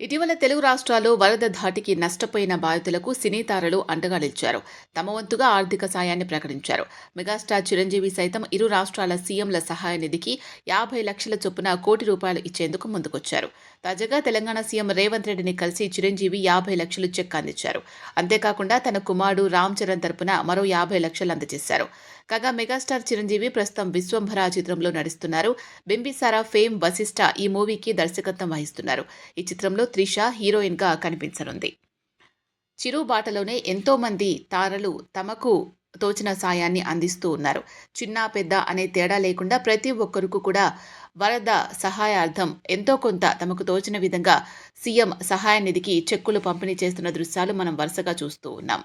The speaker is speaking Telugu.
ఇటీవల తెలుగు రాష్ట్రాల్లో వరద ధాటికి నష్టపోయిన బాధితులకు సినీ తారలు అండగా నిలిచారు. తమ వంతుగా ఆర్థిక సాయాన్ని ప్రకటించారు. మెగాస్టార్ చిరంజీవి సైతం ఇరు రాష్ట్రాల సీఎంల సహాయ నిధికి యాభై లక్షల చొప్పున కోటి రూపాయలు ఇచ్చేందుకు ముందుకొచ్చారు. తాజాగా తెలంగాణ సీఎం రేవంత్ రెడ్డిని కలిసి చిరంజీవి యాభై లక్షలు చెక్ అందించారు. అంతేకాకుండా తన కుమారుడు రామ్ చరణ్ తరపున మరో యాభై లక్షలు అందజేశారు. కాగా మెగాస్టార్ చిరంజీవి ప్రస్తుతం విశ్వంభర చిత్రంలో నడుస్తున్నారు బింబిసారా ఫేమ్ వశిష్ట ఈ మూవీకి దర్శకత్వం వహిస్తున్నారు. ఈ చిత్రంలో త్రిష హీరోయిన్గా కనిపించనుంది. చిరు బాటలోనే తారలు తమకు తోచిన సాయాన్ని అందిస్తూ ఉన్నారు. చిన్న పెద్ద అనే తేడా లేకుండా ప్రతి ఒక్కరికి కూడా వరద సహాయార్థం ఎంతో కొంత తమకు తోచిన విధంగా సీఎం సహాయ నిధికి చెక్కులు పంపిణీ చేస్తున్న దృశ్యాలు మనం వరుసగా చూస్తూ ఉన్నాం.